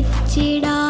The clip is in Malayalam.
വെച്ചിടാ.